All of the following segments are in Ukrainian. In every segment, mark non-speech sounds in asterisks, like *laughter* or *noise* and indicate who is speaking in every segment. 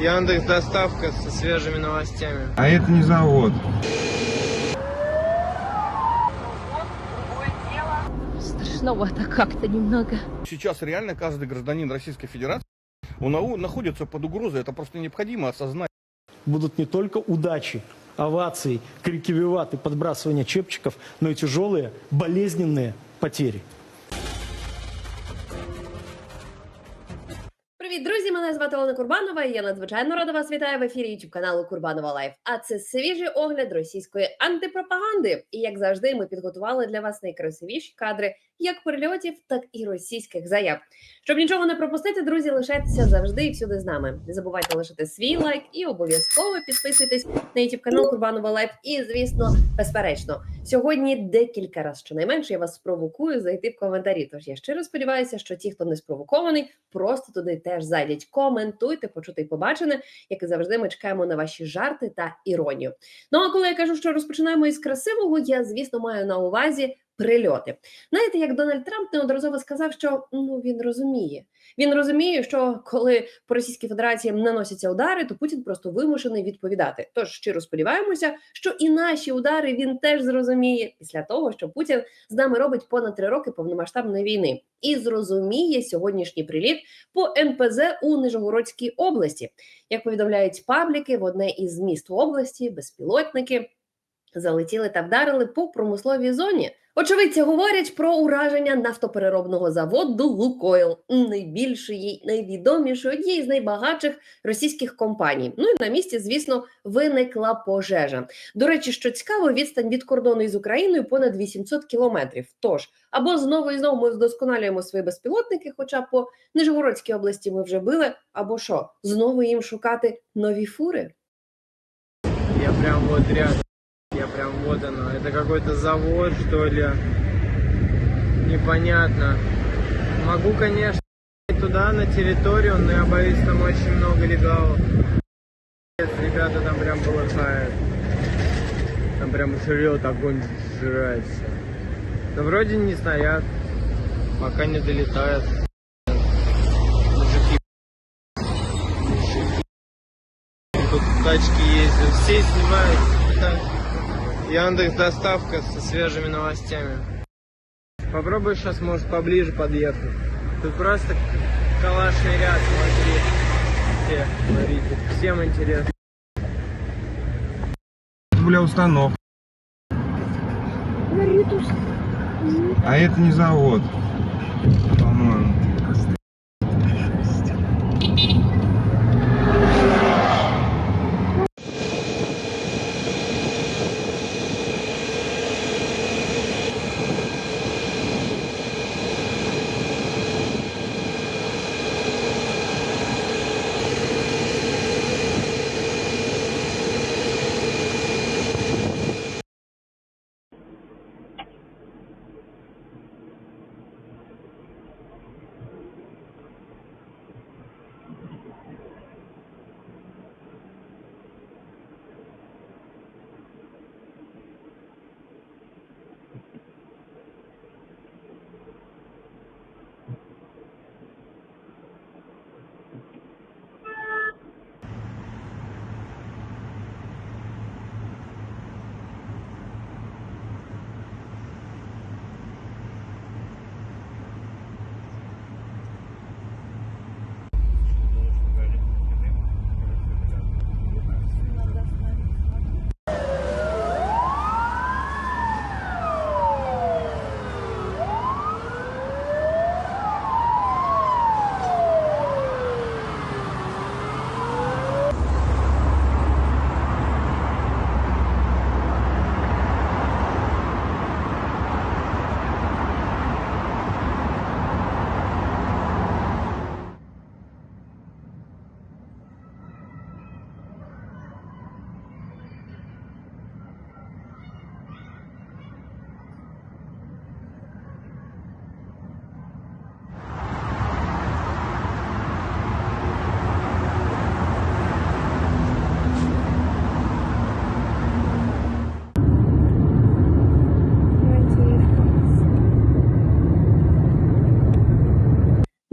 Speaker 1: Яндекс доставка со свежими новостями.
Speaker 2: А это не завод.
Speaker 3: Страшновато как-то немного.
Speaker 4: Сейчас реально каждый гражданин Российской Федерации он нау- находится под угрозой. Это просто необходимо осознать.
Speaker 5: будут не только удачи, овации, крики виват и подбрасывание чепчиков, но и тяжелые, болезненные потери.
Speaker 6: Друзі! Мене звати Олена Курбанова. і Я надзвичайно рада вас вітаю в ефірі YouTube каналу Курбанова Лайф. А це свіжий огляд російської антипропаганди. І як завжди, ми підготували для вас найкрасивіші кадри як прильотів, так і російських заяв. Щоб нічого не пропустити, друзі, лишайтеся завжди і всюди з нами. Не забувайте лишити свій лайк і обов'язково підписуйтесь на YouTube канал Курбанова Лайф. І звісно, безперечно, сьогодні декілька разів щонайменше я вас спровокую зайти в коментарі. Тож я щиро сподіваюся, що ті, хто не спровокований, просто туди теж зайдять. Коментуйте, почути і побачене. Як і завжди, ми чекаємо на ваші жарти та іронію. Ну а коли я кажу, що розпочинаємо із красивого, я звісно маю на увазі. Прильоти, знаєте, як Дональд Трамп неодноразово сказав, що ну він розуміє. Він розуміє, що коли по Російській Федерації наносяться удари, то Путін просто вимушений відповідати. Тож щиро сподіваємося, що і наші удари він теж зрозуміє після того, що Путін з нами робить понад три роки повномасштабної війни, і зрозуміє сьогоднішній приліт по НПЗ у Нижегородській області. Як повідомляють пабліки, в одне із міст області безпілотники залетіли та вдарили по промисловій зоні. Очевидці говорять про ураження нафтопереробного заводу Лукойл, найбільшої, найвідомішої однієї з найбагатших російських компаній. Ну і на місці, звісно, виникла пожежа. До речі, що цікаво, відстань від кордону із Україною понад 800 кілометрів. Тож або знову і знову ми вдосконалюємо свої безпілотники, хоча по Нижегородській області ми вже били, або що знову їм шукати нові фури.
Speaker 1: Я прям вот рядом. Я прям вот оно. Это какой-то завод, что ли. Непонятно. Могу, конечно, туда, на территорию, но я боюсь, там очень много легалов. Ребята там прям полыхают. Там прям жрет огонь сжирается. Да вроде не стоят. Пока не долетают. Мужики. Тут тачки ездят. Все снимают. Яндекс доставка со свежими новостями. Попробуй сейчас, может, поближе подъехать. Тут просто калашный ряд, смотри. Все, смотрите. Всем интересно.
Speaker 2: Бля, установка. А это не завод. По-моему.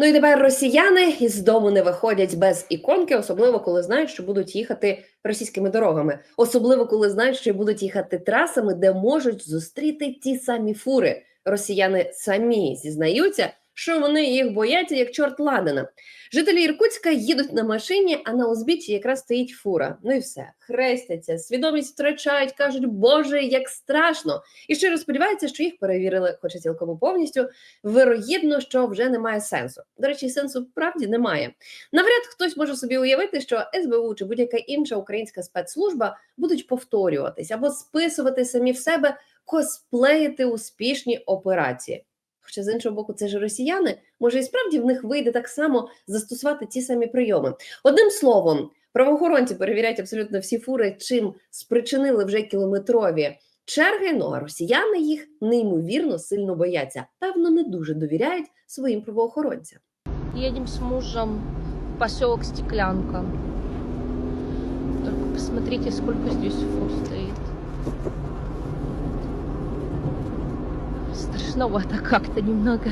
Speaker 6: Ну і тепер росіяни із дому не виходять без іконки, особливо коли знають, що будуть їхати російськими дорогами, особливо коли знають, що будуть їхати трасами, де можуть зустріти ті самі фури. Росіяни самі зізнаються, що вони їх бояться як чорт ладана. Жителі Іркутська їдуть на машині, а на узбіччі якраз стоїть фура. Ну і все, хрестяться, свідомість втрачають, кажуть, Боже, як страшно. І щиро сподіваються, що їх перевірили, хоча цілком повністю. Вирогідно, що вже немає сенсу. До речі, сенсу вправді немає. Навряд хтось може собі уявити, що СБУ чи будь-яка інша українська спецслужба будуть повторюватись або списувати самі в себе, косплеїти успішні операції. Хоча з іншого боку, це ж росіяни, може і справді в них вийде так само застосувати ті самі прийоми. Одним словом, правоохоронці перевіряють абсолютно всі фури, чим спричинили вже кілометрові черги. Ну а росіяни їх неймовірно сильно бояться. Певно, не дуже довіряють своїм правоохоронцям.
Speaker 3: Едем с мужем в поселок Стеклянка. Только посмотрите, сколько здесь фур стоит. Страшновато как-то немного.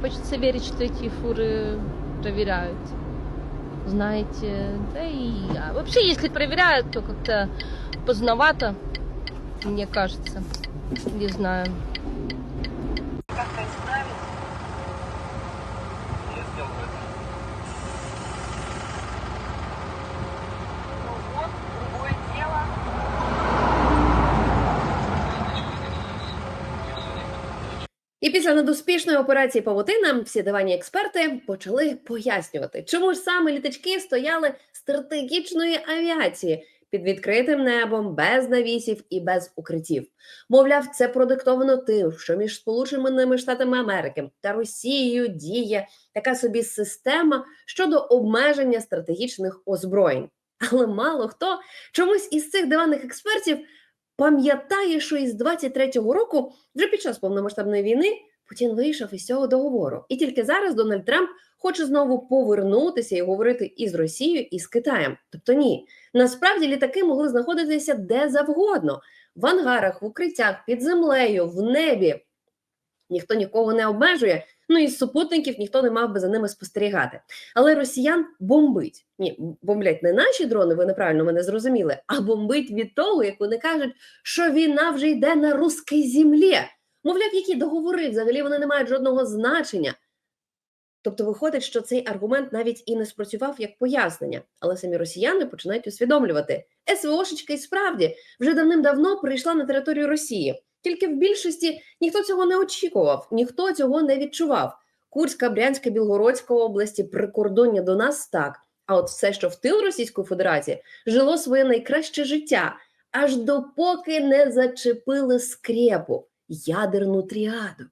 Speaker 3: Хочется верить, что эти фуры проверяют. Знаете, да и а вообще, если проверяют, то как-то поздновато, мне кажется. Не знаю.
Speaker 6: Після недуспішної операції Павутина всі дивані експерти почали пояснювати, чому ж саме літачки стояли стратегічної авіації під відкритим небом, без навісів і без укриттів. Мовляв, це продиктовано тим, що між Сполученими Штатами Америки та Росією діє така собі система щодо обмеження стратегічних озброєнь. Але мало хто чомусь із цих диваних експертів пам'ятає, що із 23-го року, вже під час повномасштабної війни, Путін вийшов із цього договору. І тільки зараз Дональд Трамп хоче знову повернутися і говорити і з Росією, і з Китаєм. Тобто ні, насправді літаки могли знаходитися де завгодно: в ангарах, в укриттях, під землею, в небі. Ніхто нікого не обмежує. Ну і з супутників ніхто не мав би за ними спостерігати. Але росіян бомбить. Ні, бомблять не наші дрони, ви неправильно мене зрозуміли, а бомбить від того, як вони кажуть, що війна вже йде на руській землі. Мовляв, які договори взагалі вони не мають жодного значення. Тобто виходить, що цей аргумент навіть і не спрацював як пояснення, але самі росіяни починають усвідомлювати. СВОшечка і справді вже давним-давно прийшла на територію Росії. Тільки в більшості ніхто цього не очікував, ніхто цього не відчував. Курська, Брянська, Білгородська області, прикордоння до нас так. А от все, що в тил Російської Федерації, жило своє найкраще життя, аж допоки не зачепили скрепу ядерну тріаду.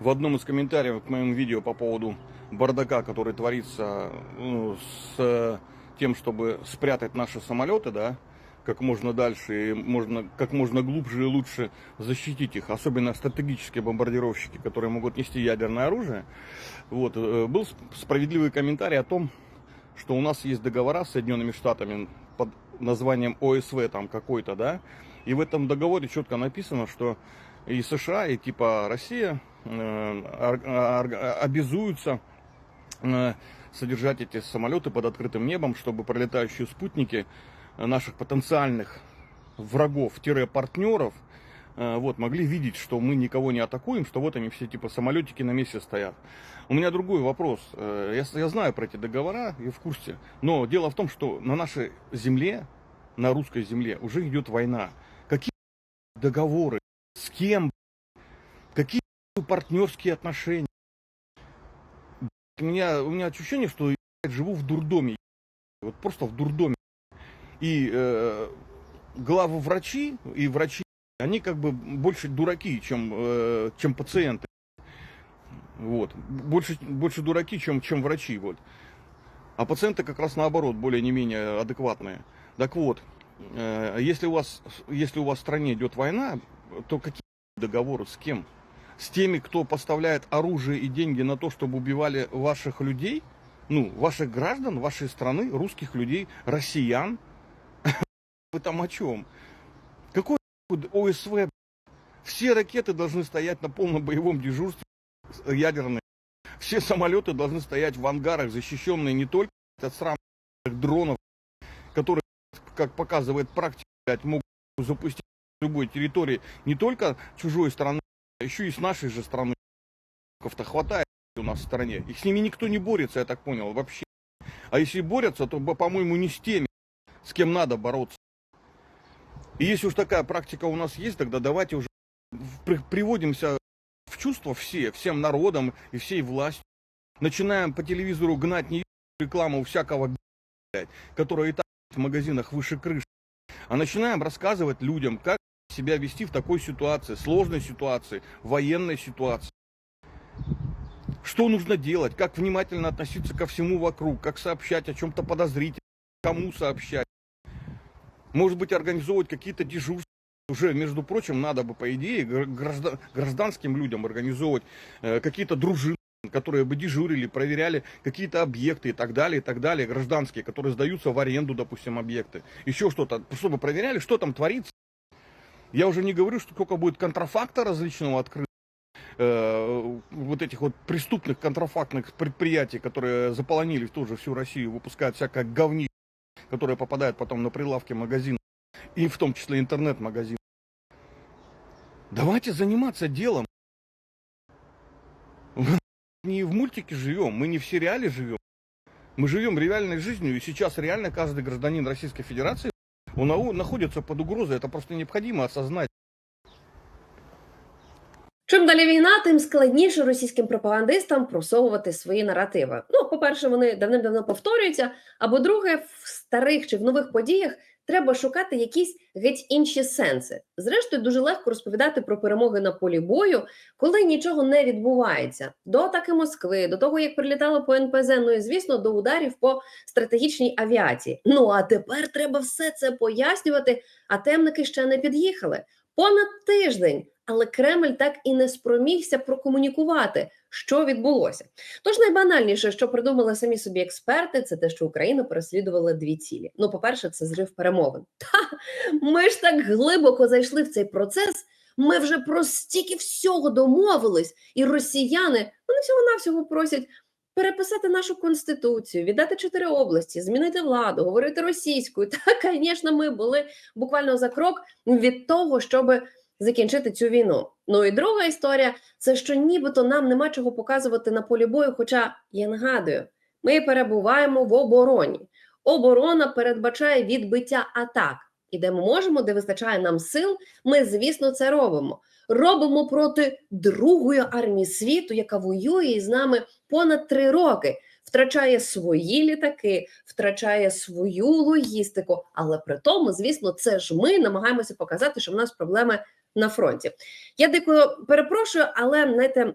Speaker 4: В одном из комментариев к моему видео по поводу бардака, который творится ну, с э, тем, чтобы спрятать наши самолеты, да, как можно дальше и можно, как можно глубже и лучше защитить их, особенно стратегические бомбардировщики, которые могут нести ядерное оружие. Вот, э, был сп- справедливый комментарий о том, что у нас есть договора с Соединенными Штатами под названием ОСВ там какой-то, да, и в этом договоре четко написано, что и США, и типа Россия э, обязуются э, содержать эти самолеты под открытым небом, чтобы пролетающие спутники наших потенциальных врагов-партнеров э, вот, могли видеть, что мы никого не атакуем, что вот они все типа самолетики на месте стоят. У меня другой вопрос. Я, я знаю про эти договора, я в курсе. Но дело в том, что на нашей земле, на русской земле, уже идет война. Договоры? С кем? Какие партнерские отношения? У меня, у меня ощущение, что я живу в дурдоме. Вот просто в дурдоме. И э, главы врачи и врачи, они как бы больше дураки, чем, э, чем пациенты. Вот. Больше, больше дураки, чем, чем врачи. Вот. А пациенты как раз наоборот, более не менее адекватные. Так вот, если у вас, если у вас в стране идет война, то какие договоры с кем? С теми, кто поставляет оружие и деньги на то, чтобы убивали ваших людей, ну, ваших граждан, вашей страны, русских людей, россиян. *laughs* Вы там о чем? Какой ОСВ? Все ракеты должны стоять на полном боевом дежурстве э, ядерные. Все самолеты должны стоять в ангарах, защищенные не только от сраных дронов, которые, как показывает практика, блядь, могут запустить любой территории не только чужой страны, а еще и с нашей же страны. то хватает у нас в стране. И с ними никто не борется, я так понял, вообще. А если борются, то, по-моему, не с теми, с кем надо бороться. И если уж такая практика у нас есть, тогда давайте уже приводимся в чувство все, всем народом и всей властью. Начинаем по телевизору гнать не рекламу всякого блядь, которая и так в магазинах выше крыши, а начинаем рассказывать людям, как себя вести в такой ситуации, сложной ситуации, военной ситуации. Что нужно делать, как внимательно относиться ко всему вокруг, как сообщать о чем-то подозрительном, кому сообщать. Может быть, организовывать какие-то дежурства. Уже, между прочим, надо бы, по идее, гра- граждан- гражданским людям организовывать э, какие-то дружины, которые бы дежурили, проверяли какие-то объекты и так далее, и так далее, гражданские, которые сдаются в аренду, допустим, объекты. Еще что-то, чтобы проверяли, что там творится. Я уже не говорю, что сколько будет контрафакта различного открыто, э, вот этих вот преступных контрафактных предприятий, которые заполонили тоже всю Россию, выпускают всякое говни, которое попадает потом на прилавки магазинов, и в том числе интернет-магазин. Давайте заниматься делом. Мы не в мультике живем, мы не в сериале живем. Мы живем реальной жизнью, и сейчас реально каждый гражданин Российской Федерации, он нау- находится под угрозой, это просто необходимо осознать.
Speaker 6: Чим далі війна, тим складніше російським пропагандистам просовувати свої наративи. Ну, по-перше, вони давним-давно повторюються. Або друге, в старих чи в нових подіях треба шукати якісь геть інші сенси. Зрештою, дуже легко розповідати про перемоги на полі бою, коли нічого не відбувається. До атаки Москви, до того як прилітало по НПЗ, ну і звісно, до ударів по стратегічній авіації. Ну а тепер треба все це пояснювати, а темники ще не під'їхали. Понад тиждень, але Кремль так і не спромігся прокомунікувати, що відбулося. Тож найбанальніше, що придумали самі собі експерти, це те, що Україна переслідувала дві цілі. Ну, по-перше, це зрив перемовин. Та ми ж так глибоко зайшли в цей процес. Ми вже про стільки всього домовились, і росіяни вони всього навсього просять. Переписати нашу конституцію, віддати чотири області, змінити владу, говорити російською. *laughs* Та, звісно, ми були буквально за крок від того, щоб закінчити цю війну. Ну і друга історія це що нібито нам нема чого показувати на полі бою. Хоча я нагадую, ми перебуваємо в обороні. Оборона передбачає відбиття атак. І де ми можемо, де вистачає нам сил, ми, звісно, це робимо. Робимо проти другої армії світу, яка воює із нами понад три роки, втрачає свої літаки, втрачає свою логістику. Але при тому, звісно, це ж ми намагаємося показати, що в нас проблеми на фронті. Я дико перепрошую, але знаєте,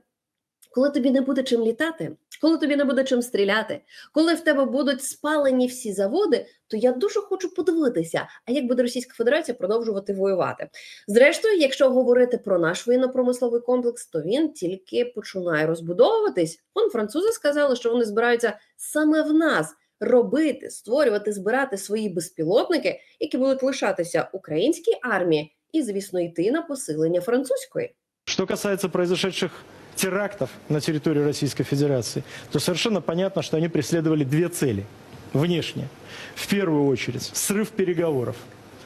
Speaker 6: коли тобі не буде чим літати, коли тобі не буде чим стріляти, коли в тебе будуть спалені всі заводи, то я дуже хочу подивитися, а як буде Російська Федерація продовжувати воювати. Зрештою, якщо говорити про наш воєнно-промисловий комплекс, то він тільки починає розбудовуватись. Вон французи сказали, що вони збираються саме в нас робити, створювати, збирати свої безпілотники, які будуть лишатися українській армії, і звісно, йти на посилення французької.
Speaker 5: Что касается произошедших терактов на территории Российской Федерации, то совершенно понятно, что они преследовали две цели внешне. В первую очередь, срыв переговоров.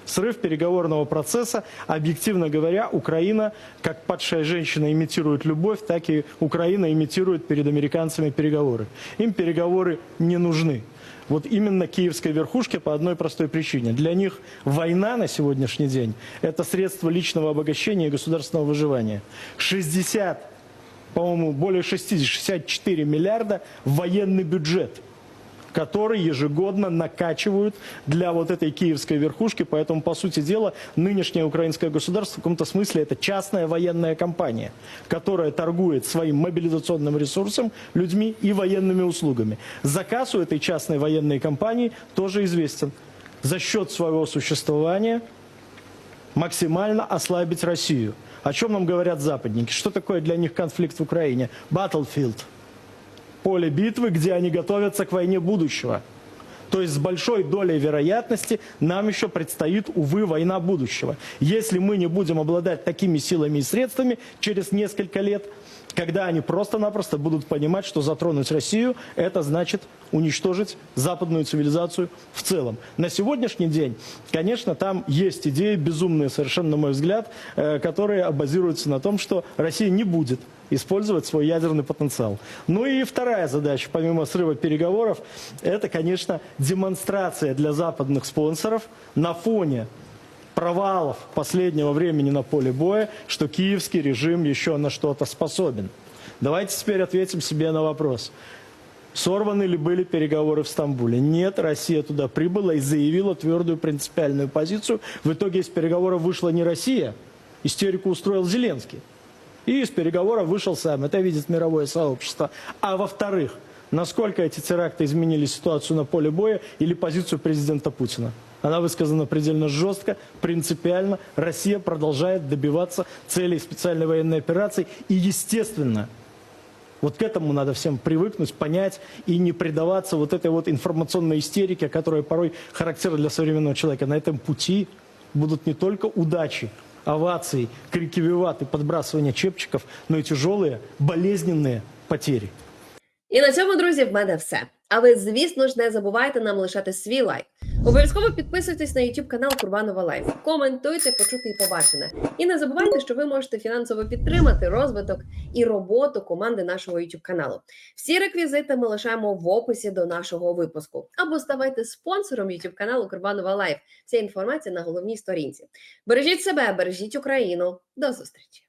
Speaker 5: Срыв переговорного процесса, объективно говоря, Украина, как падшая женщина имитирует любовь, так и Украина имитирует перед американцами переговоры. Им переговоры не нужны. Вот именно киевской верхушке по одной простой причине. Для них война на сегодняшний день – это средство личного обогащения и государственного выживания. 60, по-моему, более 60, 64 миллиарда военный бюджет – который ежегодно накачивают для вот этой киевской верхушки. Поэтому, по сути дела, нынешнее украинское государство в каком-то смысле это частная военная компания, которая торгует своим мобилизационным ресурсом, людьми и военными услугами. Заказ у этой частной военной компании тоже известен. За счет своего существования максимально ослабить Россию. О чем нам говорят западники? Что такое для них конфликт в Украине? Battlefield поле битвы, где они готовятся к войне будущего. То есть с большой долей вероятности нам еще предстоит, увы, война будущего. Если мы не будем обладать такими силами и средствами через несколько лет, когда они просто-напросто будут понимать, что затронуть Россию – это значит уничтожить западную цивилизацию в целом. На сегодняшний день, конечно, там есть идеи безумные совершенно, на мой взгляд, э, которые базируются на том, что Россия не будет использовать свой ядерный потенциал. Ну и вторая задача, помимо срыва переговоров, это, конечно, демонстрация для западных спонсоров на фоне провалов последнего времени на поле боя, что киевский режим еще на что-то способен. Давайте теперь ответим себе на вопрос. Сорваны ли были переговоры в Стамбуле? Нет, Россия туда прибыла и заявила твердую принципиальную позицию. В итоге из переговоров вышла не Россия, истерику устроил Зеленский. И из переговоров вышел сам. Это видит мировое сообщество. А во-вторых, насколько эти теракты изменили ситуацию на поле боя или позицию президента Путина? Она высказана предельно жестко, принципиально. Россия продолжает добиваться целей специальной военной операции. И, естественно, вот к этому надо всем привыкнуть, понять и не предаваться вот этой вот информационной истерике, которая порой характерна для современного человека. На этом пути будут не только удачи, овации, крики виват и подбрасывание чепчиков, но и тяжелые, болезненные потери.
Speaker 6: І на цьому, друзі, в мене все. А ви, звісно ж, не забувайте нам лишати свій лайк. Обов'язково підписуйтесь на YouTube канал Курбанова Лайф. Коментуйте, почути і побачене. І не забувайте, що ви можете фінансово підтримати розвиток і роботу команди нашого YouTube каналу. Всі реквізити ми лишаємо в описі до нашого випуску. Або ставайте спонсором YouTube каналу Курбанова Лайф. Вся інформація на головній сторінці. Бережіть себе, бережіть Україну. До зустрічі!